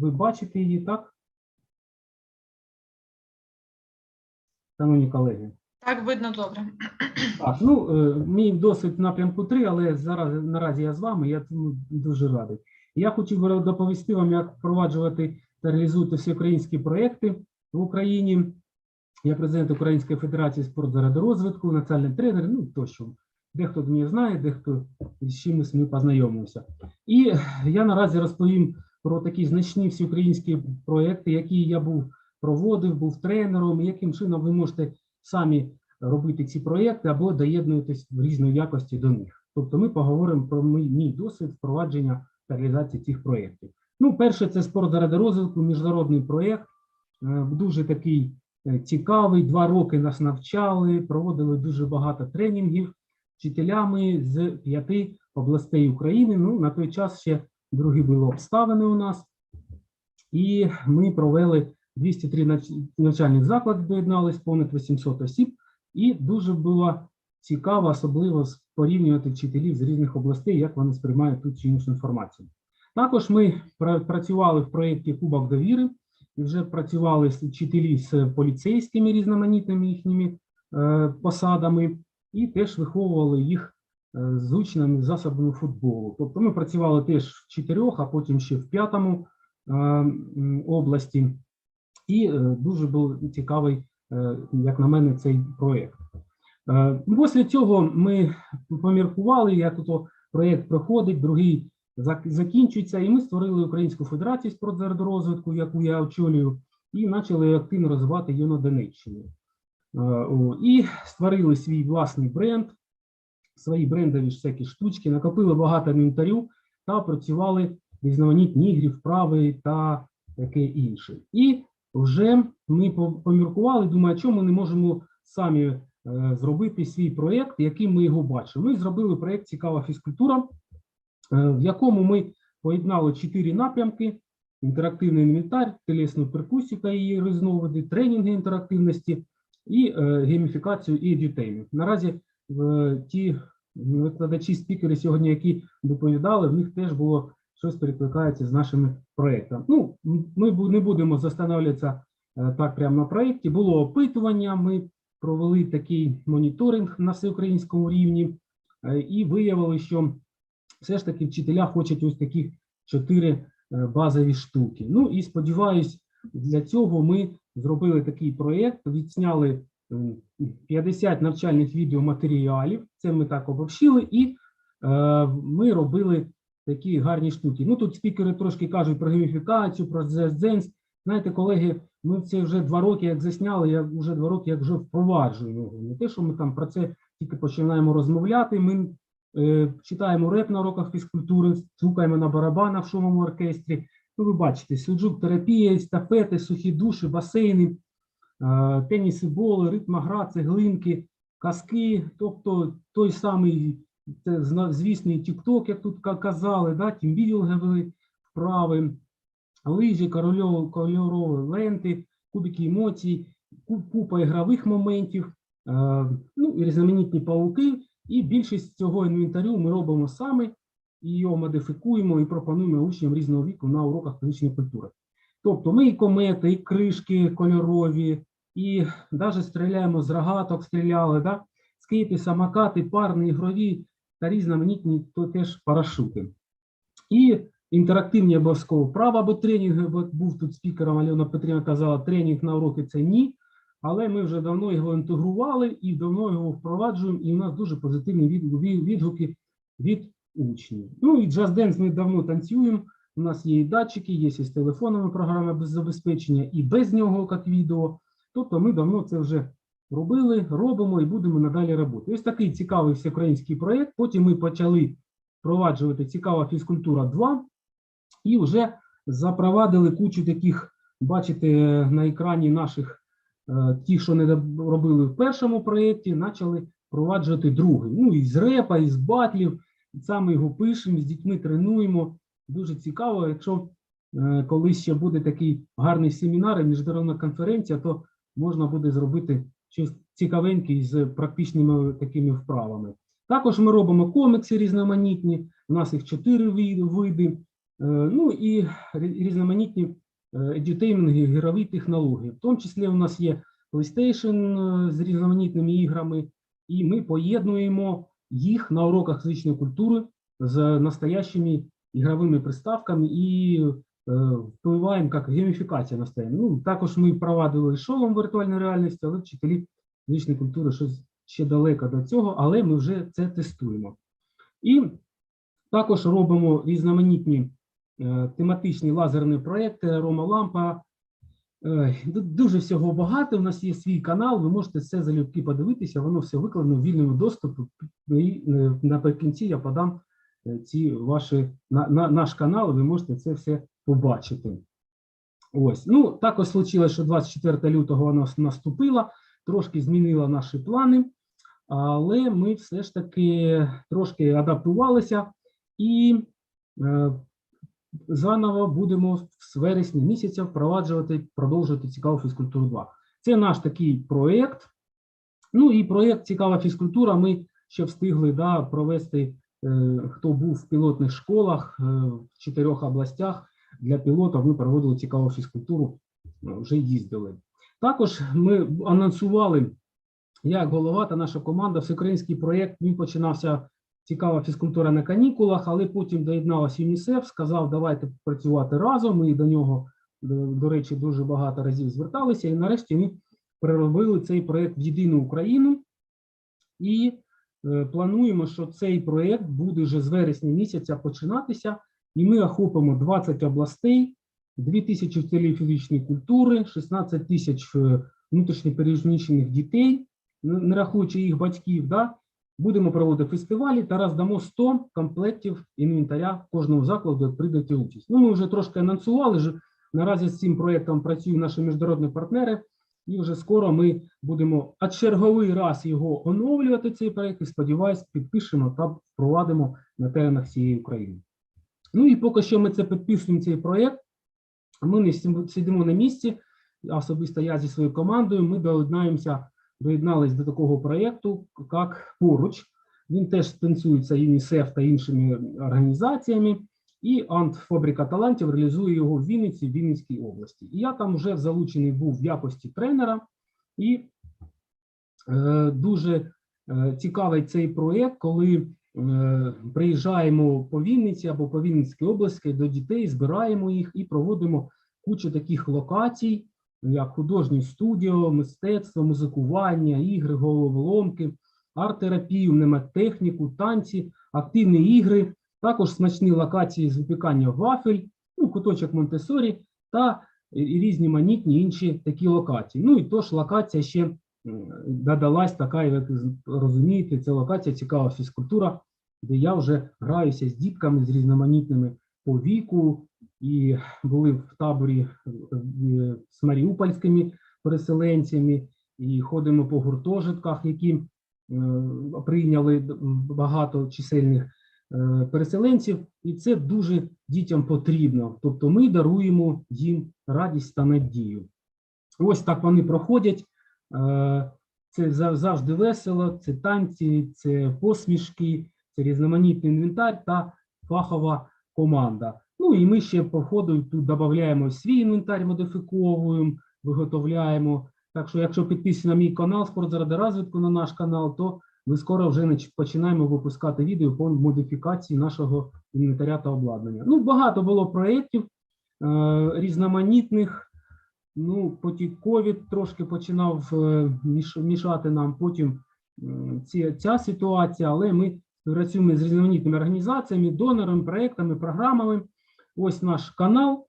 Ви бачите її, так? Шановні колеги. Так, видно добре. Так, ну, е, мій досвід напрямку 3, але зараз наразі я з вами, я тому дуже радий. Я би доповісти вам, як впроваджувати та реалізувати всеукраїнські проєкти в Україні. Я президент Української Федерації спорту заради розвитку, національний тренер, ну тощо. Дехто мене знає, дехто з чимось ми познайомився. І я наразі розповім про такі значні всеукраїнські проєкти, які я був проводив, був тренером, яким чином ви можете самі робити ці проєкти або доєднуєтесь в різної якості до них. Тобто ми поговоримо про мій, мій досвід впровадження та реалізації цих проєктів. Ну, перше, це спорт заради розвитку, міжнародний проєкт, е, дуже такий е, цікавий. Два роки нас навчали, проводили дуже багато тренінгів вчителями з п'яти областей України. Ну, на той час ще другі були обставини у нас. І ми провели 203 навч- навчальних заклади, доєднались, понад 800 осіб. І дуже було цікаво, особливо порівнювати вчителів з різних областей, як вони сприймають ту чи іншу інформацію. Також ми працювали в проєкті Кубок довіри, і вже працювали вчителі з поліцейськими різноманітними їхніми е, посадами, і теж виховували їх е, з учнями засобами футболу. Тобто ми працювали теж в чотирьох, а потім ще в п'ятому е, області. І е, дуже був цікавий, як на мене, цей проєкт. Після цього ми поміркували, як то проєкт проходить, другий закінчується, і ми створили Українську Федерацію спортзародорозвитку, яку я очолюю, і почали активно розвивати її на Донеччині. І створили свій власний бренд, свої брендові всякі штучки, накопили багато інвентарю та працювали різноманітні ігри, вправи та таке інше. І вже ми поміркували, думаю, чому ми не можемо самі е, зробити свій проєкт, яким ми його бачимо. Ми зробили проєкт Цікава фізкультура, е, в якому ми поєднали чотири напрямки: інтерактивний інвентар, телесну перкусію та її різновиди, тренінги інтерактивності і е, гейміфікацію і едютеймінг. Наразі ті викладачі, спікери сьогодні, які доповідали, в них теж було щось перекликається з нашими проєктами. Ну, ми не будемо застанавлюватися е, так прямо на проєкті. Було опитування, ми провели такий моніторинг на всеукраїнському рівні е, і виявили, що все ж таки вчителя хочуть ось таких чотири е, базові штуки. Ну і сподіваюсь, для цього ми зробили такий проєкт, відсняли 50 навчальних відеоматеріалів. Це ми так обобщили, і е, ми робили такі гарні штуки. Ну тут спікери трошки кажуть про гейміфікацію, про дзенс. Знаєте, колеги, ми це вже два роки як засняли, я вже два роки як вже впроваджую його. Не те, що ми там про це тільки починаємо розмовляти. Ми е, читаємо реп на уроках фізкультури, слухаємо на барабанах в шумовому оркестрі. Ну, ви бачите, суджук терапія, естафети, сухі душі, басейни, е, теніси, боли, ритма гра, цеглинки, казки, тобто той самий це звісний TikTok, як тут казали, да, тімбілінги вправи, лижі, кольорові ленти, кубики емоцій, купа ігрових моментів, е, ну і різноманітні пауки. І більшість цього інвентарю ми робимо самі і його модифікуємо і пропонуємо учням різного віку на уроках фізичної культури. Тобто ми і комети, і кришки кольорові, і навіть стріляємо з рогаток, стріляли, да? скейти, самокати, парні, ігрові та різноманітні то теж парашути. І інтерактивні обов'язково вправи або тренінги, бо був тут спікером Альона Петрівна казала, тренінг на уроки це ні. Але ми вже давно його інтегрували і давно його впроваджуємо, і у нас дуже позитивні від- від- відгуки від учнів. Ну і Dance ми давно танцюємо. У нас є і датчики, є і з телефонами програми без забезпечення, і без нього, як відео. Тобто ми давно це вже робили, робимо і будемо надалі робити. Ось такий цікавий всеукраїнський проєкт. Потім ми почали впроваджувати цікава фізкультура 2 і вже запровадили кучу таких, бачите, на екрані наших е, ті, що не робили в першому проєкті, почали впроваджувати другий. Ну, і з репа, і з батлів. Саме його пишемо, з дітьми тренуємо. Дуже цікаво, якщо е, колись ще буде такий гарний семінар і міжнародна конференція, то можна буде зробити щось цікавеньке з практичними такими вправами. Також ми робимо комікси різноманітні. У нас їх чотири види. Ну і різноманітні едютеймінги, ігрові технології. В тому числі у нас є PlayStation е, з різноманітними іграми, і ми поєднуємо їх на уроках фізичної культури з настоящими ігровими приставками і е, впливаємо як гейміфікація настає. Ну, також ми провадили шолом віртуальної реальності, але вчителі фізичної культури щось ще далеко до цього, але ми вже це тестуємо. І також робимо різноманітні е, тематичні лазерні проекти Рома Лампа. Е, Дуже всього багато. У нас є свій канал. Ви можете це залюбки подивитися. Воно все викладено в вільному доступі. І е, наприкінці я подам е, ці ваші на, на наш канал. Ви можете це все побачити. Ось ну також случилось, що 24 лютого воно с- наступило, трошки змінило наші плани, але ми все ж таки трошки адаптувалися і е, заново будемо з вересня місяця впроваджувати, продовжувати цікаву фізкультуру 2. Це наш такий проєкт. Ну і проєкт Цікава фізкультура. Ми ще встигли да, провести, е, хто був в пілотних школах е, в чотирьох областях. Для пілотів ми проводили цікаву фізкультуру, е, вже їздили. Також ми анонсували, як голова та наша команда, всеукраїнський проєкт. Він починався цікава фізкультура на канікулах, але потім доєдналася ЮНІСЕФ, сказав, давайте працювати разом. Ми до нього, до, до речі, дуже багато разів зверталися. І нарешті ми переробили цей проєкт в єдину Україну. І е, плануємо, що цей проєкт буде вже з вересня місяця починатися, і ми охопимо 20 областей, 2 тисячі вчителів фізичної культури, 16 тисяч е, внутрішньопереміщених дітей, не рахуючи їх батьків. Да? Будемо проводити фестивалі та роздамо 100 комплектів інвентаря кожного закладу, як прийдете участь. Ну, ми вже трошки анонсували. Ж наразі з цим проєктом працюють наші міжнародні партнери, і вже скоро ми будемо а черговий раз його оновлювати. Цей проєкт і сподіваюсь, підпишемо та впровадимо на теренах всієї України. Ну і поки що ми це підписуємо цей проєкт. Ми не сидимо- на місці. Особисто я зі своєю командою. Ми доєднаємося, доєднались до такого проєкту, як поруч. Він теж спонсується ЮНІСЕФ та іншими організаціями. І Антфабрика талантів реалізує його в Вінниці, в Вінницькій області. І я там вже залучений був в якості тренера, і е, дуже е, цікавий цей проєкт, коли приїжджаємо по Вінниці або по Вінницькій області до дітей, збираємо їх і проводимо кучу таких локацій, як художнє студіо, мистецтво, музикування, ігри, головоломки, арт-терапію, мнемотехніку, танці, активні ігри, також смачні локації з випікання вафель, ну, куточок Монтесорі та і- і різноманітні інші такі локації. Ну і тож локація ще додалась така, як розумієте, це локація цікава фізкультура, де я вже граюся з дітками, з різноманітними по віку, і були в таборі е, з маріупольськими переселенцями, і ходимо по гуртожитках, які е, прийняли багато чисельних е, переселенців, і це дуже дітям потрібно. Тобто ми даруємо їм радість та надію. Ось так вони проходять. Це завжди весело, це танці, це посмішки, це різноманітний інвентар та фахова команда. Ну і ми ще по ходу тут додаємо свій інвентар, модифіковуємо, виготовляємо. Так що, якщо підписані на мій канал Спорт заради розвитку на наш канал, то ми скоро вже починаємо випускати відео по модифікації нашого інвентаря та обладнання. Ну, багато було проєктів е, різноманітних. Ну, потім ковід трошки починав е, мішати нам. Потім м, ці, ця ситуація, але ми працюємо з різноманітними організаціями, донорами, проектами, програмами. Ось наш канал.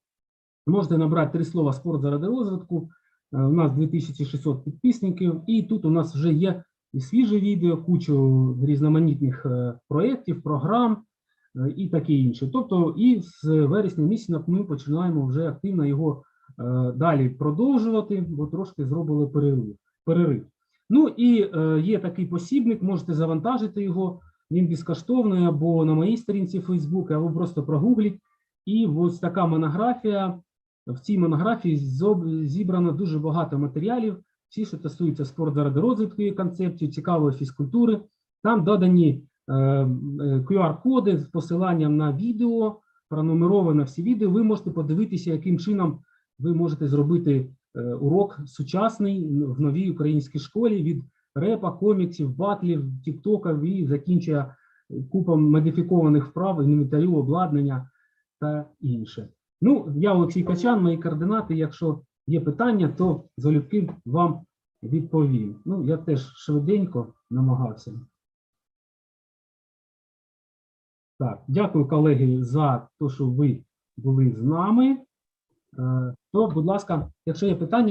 Можете набрати три слова спорт заради розвитку. Е, У нас 2600 підписників, і тут у нас вже є і свіже відео, кучу різноманітних е, проєктів, програм е, і таке інше. Тобто, і з вересня місяця ми починаємо вже активно його далі продовжувати, бо трошки зробили перерив. Ну і є такий посібник, можете завантажити його. Він безкоштовний або на моїй сторінці Facebook, або просто прогугліть. І ось така монографія. В цій монографії зібрано дуже багато матеріалів, всі, що стосуються спорту заради розвитку і концепції, цікавої фізкультури. Там додані е, е, QR-коди з посиланням на відео, пронумеровано всі відео. Ви можете подивитися, яким чином ви можете зробити е, урок сучасний в новій українській школі від репа, коміксів, батлів, тіктоків і закінчує купом модифікованих вправ, інвентарю, обладнання та інше. Ну, я Олексій Качан, мої координати. Якщо є питання, то залюбки вам відповім. Ну, я теж швиденько намагався. Так, дякую, колеги, за те, що ви були з нами. Е, То, будь ласка, якщо є питання,